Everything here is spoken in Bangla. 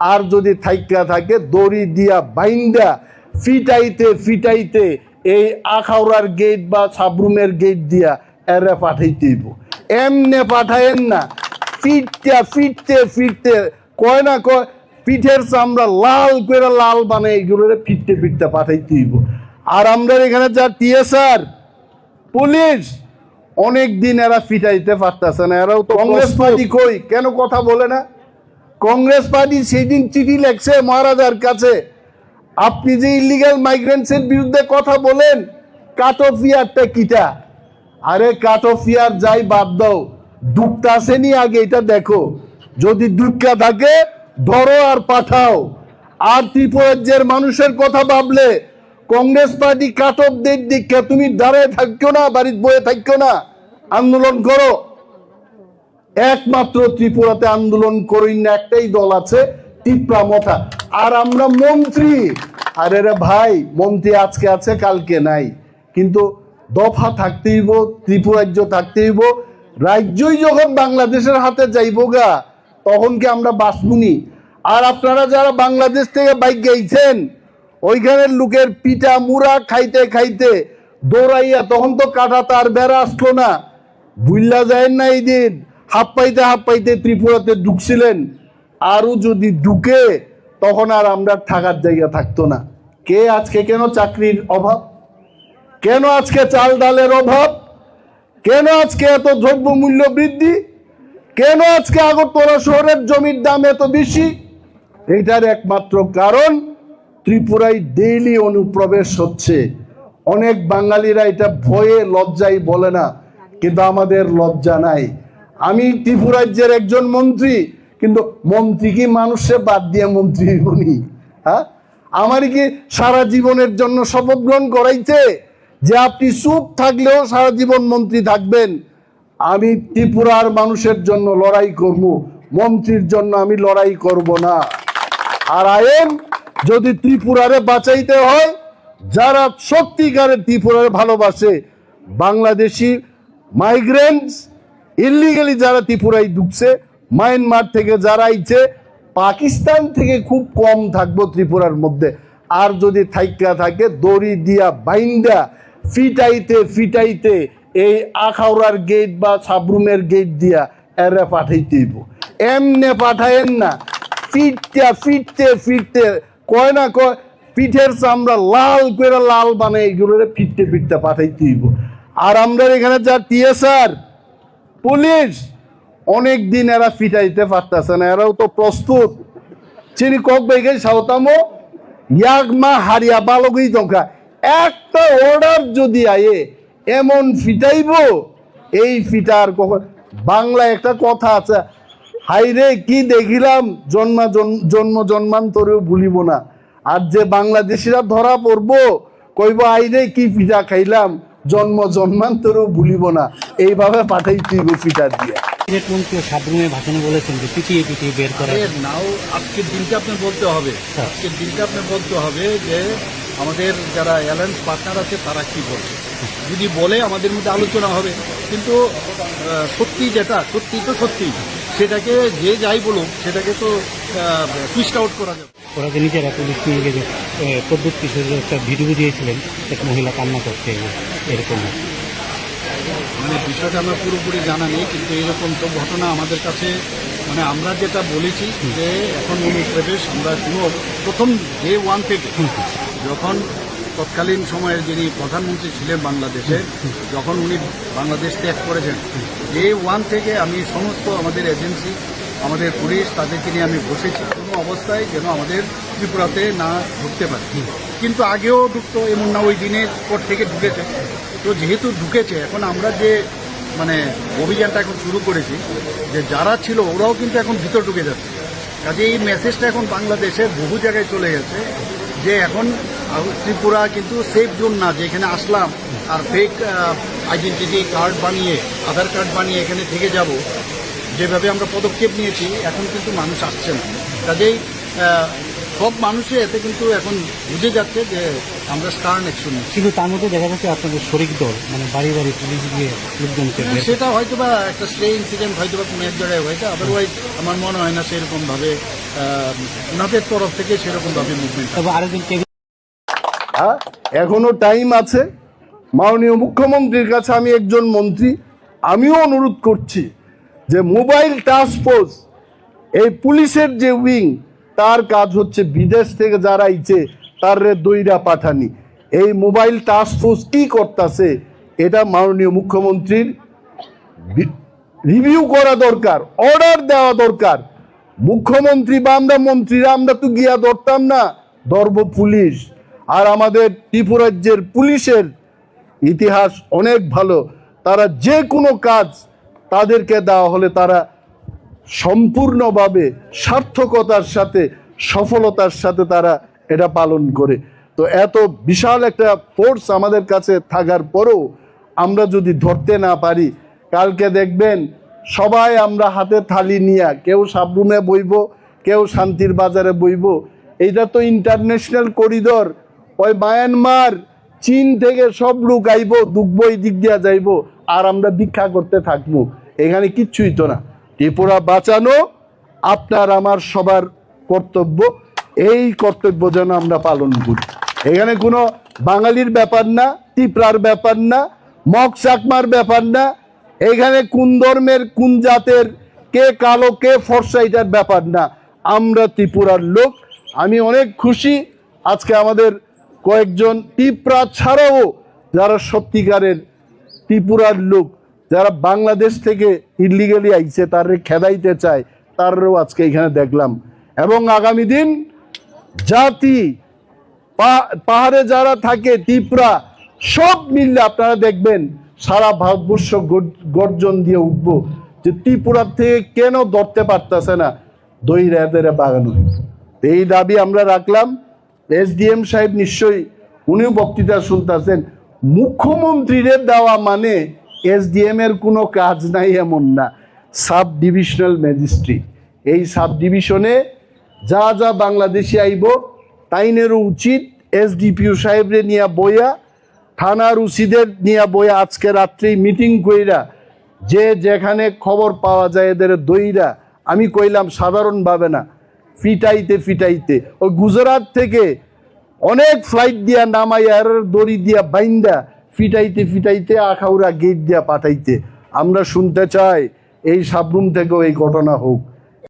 আর যদি থাইকা থাকে দড়ি দিয়া বাইন্দা ফিটাইতে ফিটাইতে এই আখাউড়ার গেট বা সাবরুমের গেট দিয়া এরে পাঠাইতেইব এমনে পাঠায়েন না। ফিটতে ফিটতে ফিটতে কয় না কয় পিঠের চামড়া লাল করে লাল বানাই এগুলোরে ফিটতে ফিটতে পাঠাইতেইব আর আমরা এখানে যা টিএসআর পুলিশ অনেক দিন এরা ফিটাইতে পারতেছে না। এরাও তো কংগ্রেস পার্টি কই? কেন কথা বলে না? কংগ্রেস পার্টি সেই দিন চিঠি লেখছে মহারাজার কাছে। আপনি যে ইলিগাল মাইগ্রেন্টসের বিরুদ্ধে কথা বলেন কাট অফ ইয়ারটা কিটা আরে কাট অফ ইয়ার যাই বাদ দাও। দুঃখটা আসেনি আগে, এটা দেখো। যদি দুঃখটা থাকে, ধরো আর পাঠাও। আর ত্রিপুরাজ্যের মানুষের কথা ভাবলে, Congress party cut off date দীক্ষা তুমি দাঁড়ায় থাকছো না, বাড়ির বয়ে থাকছো না। আন্দোলন করো। একমাত্র ত্রিপুরাতে আন্দোলন করি না একটাই দল আছে, টিপ্রা মথা আর আমরা মন্ত্রী। আরে রে ভাই, মন্ত্রী আজকে আছে, কালকে নাই। কিন্তু দফা থাকতেই হইব, ত্রিপুরাজ্য থাকতেই হইব। রাজ্যই যখন বাংলাদেশের হাতে যাইব গা, তখন কি আমরা বাঁচবুনি? আর আপনারা যারা বাংলাদেশ থেকে বাইক গাইছেন, ওইখানের লোকের পিঠা মুড়া খাইতে খাইতে দৌড়াইয়া, তখন তো কাটা তার বেড়া আসলো না। বুইল্লা যায় না এই দিন। হাফ পাইতে হাফ পাইতে ত্রিপুরাতে ঢুকছিলেন, আরও যদি ঢুকে, তখন আর আমরা থাকার জায়গা থাকতো না। কে আজকে কেন চাকরির অভাব? কেন আজকে চাল ডালের অভাব? কেন আজকে এত দ্রব্য মূল্য বৃদ্ধি? কেন আজকে আগরতলা শহরের জমির দাম এত বেশি? এটার একমাত্র কারণ, ত্রিপুরায় ডেইলি অনুপ্রবেশ হচ্ছে। অনেক বাঙালিরা এটা ভয়ে লজ্জাই বলে না, কিন্তু আমাদের লজ্জা নাই। আমি ত্রিপুরাজ্যের একজন মন্ত্রী, কিন্তু মন্ত্রী কি মানুষে বাদ দিয়ে মন্ত্রী বনি হ্যাঁ? আমার কি সারা জীবনের জন্য শপথ গ্রহণ করাইছে যে আপনি চুপ থাকলেও সারা জীবন মন্ত্রী থাকবেন? আমি ত্রিপুরার মানুষের জন্য লড়াই করব, মন্ত্রীর জন্য আমি লড়াই করব না। আর আইন, যদি ত্রিপুরারে বাঁচাইতে হয়, যারা সত্যিকারের ত্রিপুরারে ভালোবাসে, বাংলাদেশি মাইগ্রেন্টস ইলিগালি যারা ত্রিপুরায় ঢুকছে মায়ানমার থেকে যারা আইছে, পাকিস্তান থেকে খুব কম থাকব ত্রিপুরার মধ্যে। আর যদি থাইকা থাকে, দড়ি দিয়া বাইন্দা, ফিটাইতে ফিটাইতে এই আখাউড়ার গেট বা সাবরুমের গেট দিয়া এরে পাঠাইতেইব এমনে পাঠায়েন না। ফিটতে ফিটতে ফিটতে, কয় না কয়, পিঠের চামড়া লাল করে লাল বানাই এগুলোরে ফিটতে ফিটতে পাঠাইতেইব আর আমরা এখানে যা টিএসআর পুলিশ। অনেক দিন এরা ফিটাইতে পারতেছে না, এরাও তো প্রস্তুত। চিনি কক বেগে ইয়াক মা হারিয়া বালগই দঙ্কা একটা অর্ডার যদি আয়ে, এমন ফিটাইব, এই ফিটার কখন বাংলা একটা কথা আছে, হাইরে, কি দেখিলাম? জন্মা জন- জন্ম জন্মান্তরেও ভুলিব না। আর যে বাংলাদেশিরা ধরা পড়ব, কইব, আইরে, কি পিঠা খাইলাম? জন্ম জন্মান্তরও ভুলিব না। এইভাবে পাঠাই তুইব পিঠা দিয়ে। মন্ত্রী সাবরুমে ভাষণে বলেছেন যে পিটিয়ে পিটিয়ে বের করা। নাও আজকের দিনটা আপনি বলতে হবে। আজকের দিনটা আপনি বলতে হবে যে আমাদের যারা অ্যালায়েন্স পার্টনার আছে তারা কি বলছে যদি বলে আমাদের মধ্যে আলোচনা হবে। কিন্তু সত্যি যেটা সত্যি তো সত্যি। সেটাকে যে যাই বলুক সেটাকে তো টুইস্ট আউট করা যাবে। ওরা যে নিজেরা পুলিশ নিয়ে গেছে প্রদ্যুৎ একটা ভিডিও দিয়েছিলেন এক মহিলা কান্না করছে এরকম। মানে বিষয়টা আমার পুরোপুরি জানা নেই, কিন্তু এরকম তো ঘটনা আমাদের কাছে মানে আমরা যেটা বলেছি যে এখন অনুপ্রবেশ আমরা কোনো প্রথম ডে ওয়ান থেকে যখন তৎকালীন সময়ের যিনি প্রধানমন্ত্রী ছিলেন বাংলাদেশে যখন উনি বাংলাদেশ ত্যাগ করেছেন ডে ওয়ান থেকে আমি সমস্ত আমাদের এজেন্সি আমাদের পুলিশ তাদেরকে নিয়ে আমি বসেছি। কোনো অবস্থায় যেন আমাদের ত্রিপুরাতে না ঢুকতে পারে। কিন্তু আগেও ঢুকতো, এমন না, ওই দিনের পর থেকে ঢুকেছে। তো যেহেতু ঢুকেছে, এখন আমরা যে মানে অভিযানটা এখন শুরু করেছি, যে যারা ছিল, ওরাও কিন্তু এখন ভিতর ঢুকে যাচ্ছে। কাজে এই মেসেজটা এখন বাংলাদেশে বহু জায়গায় চলে গেছে, যে এখন ত্রিপুরা কিন্তু সেফ জোন না, যে এখানে আসলাম আর ফেক আইডেন্টিটি কার্ড বানিয়ে আধার কার্ড বানিয়ে এখানে থেকে যাব। যেভাবে আমরা পদক্ষেপ নিয়েছি এখন কিন্তু মানুষ আসছে না। কাজেই সব মানুষই এতে কিন্তু এখন বুঝে যাচ্ছে যে আমরা স্টার্ন অ্যাকশন কিন্তু তার মধ্যে দেখা যাচ্ছে আপনাদের শরিক দল মানে বাড়ি বাড়ি পুলিশ গিয়ে লোকজনকে সেটা হয়তো বা একটা স্টে ইনসিডেন্ট হয়তো বা কোনো এক জায়গায় হয়েছে আদারওয়াইজ আমার মনে হয় না সেরকমভাবে ওনাদের তরফ থেকে সেরকমভাবে মুভমেন্ট তবে আরেকজন কে হ্যাঁ এখনও টাইম আছে। মাননীয় মুখ্যমন্ত্রীর কাছে আমি একজন মন্ত্রী আমিও অনুরোধ করছি যে মোবাইল টাস্ক ফোর্স এই পুলিশের যে উইং তার কাজ হচ্ছে বিদেশ থেকে যারা আইছে তার দইরা পাঠানি। এই মোবাইল টাস্ক ফোর্স কি করতেছে, এটা মাননীয় মুখ্যমন্ত্রীর রিভিউ করা দরকার অর্ডার দেওয়া দরকার। মুখ্যমন্ত্রী বা আমরা মন্ত্রীরা, আমরা তো গিয়া ধরতাম না, ধরব পুলিশ। আর আমাদের ত্রিপুরাজ্যের পুলিশের ইতিহাস অনেক ভালো, তারা যে কোনো কাজ তাদেরকে দেওয়া হলে তারা সম্পূর্ণভাবে সার্থকতার সাথে, সফলতার সাথে তারা এটা পালন করে। তো এত বিশাল একটা ফোর্স আমাদের কাছে থাকার পরেও আমরা যদি ধরতে না পারি, কালকে দেখবেন সবাই আমরা হাতে থালি নিয়ে কেউ সাবরুমে বইব, কেউ শান্তির বাজারে বইব। এইটা তো ইন্টারন্যাশনাল করিডর ওই মায়ানমার চীন থেকে সব লোক আইব দুঃখ দিক দিয়া যাইব, আর আমরা ভিক্ষা করতে থাকব। এখানে কিচ্ছুই তো না। ত্রিপুরা বাঁচানো আপনার, আমার সবার কর্তব্য। এই কর্তব্য যেন আমরা পালন করি। এখানে কোনো বাঙালির ব্যাপার না, ত্রিপুরার ব্যাপার না, মগ চাকমার ব্যাপার না। এখানে কোন ধর্মের, কোন জাতের, কে কালো, কে ফর্সা, এটার ব্যাপার না। আমরা ত্রিপুরার লোক। আমি অনেক খুশি। আজকে আমাদের কয়েকজন ত্রিপুরা ছাড়াও যারা সত্যিকারের ত্রিপুরার লোক, যারা বাংলাদেশ থেকে ইলিগালি আইছে, তার খেদাইতে চায়, তারও আজকে এখানে দেখলাম। এবং আগামী দিন জাতি পাহাড়ে যারা থাকে ত্রিপুরা, সব মিললে আপনারা দেখবেন, সারা ভারতবর্ষ গর্জন দিয়ে উঠবো যে ত্রিপুরার থেকে কেন ধরতে পারতেছে না দই রেদের বাগানো এই দাবি আমরা রাখলাম। এসডিএম সাহেব নিশ্চয়ই উনিও বক্তৃতা শুনতেছেন। মুখ্যমন্ত্রীদের দেওয়া মানে এসডিএম এর কোনো কাজ নাই এমন না। Sub divisional magistrate. এই সাব ডিভিশনে যা যা বাংলাদেশে আইব তাইনেরও উচিত এসডিপিও সাহেবরে নিয়ে বইয়া, থানার উচিদের নিয়ে বইয়া আজকে রাত্রেই মিটিং কইরা, যে যেখানে খবর পাওয়া যায় এদের দইরা। আমি কইলাম, সাধারণভাবে না। ফিটাইতে ফিটাইতে। ওই গুজরাট থেকে অনেক ফ্লাইট দিয়া নামাইয়া আর দড়ি দিয়া বাইন্দা ফিটাইতে ফিটাইতে আখাউড়া গেট দিয়া পাঠাইতে। আমরা শুনতে চাই এই সাবরুম থেকেও এই ঘটনা হোক।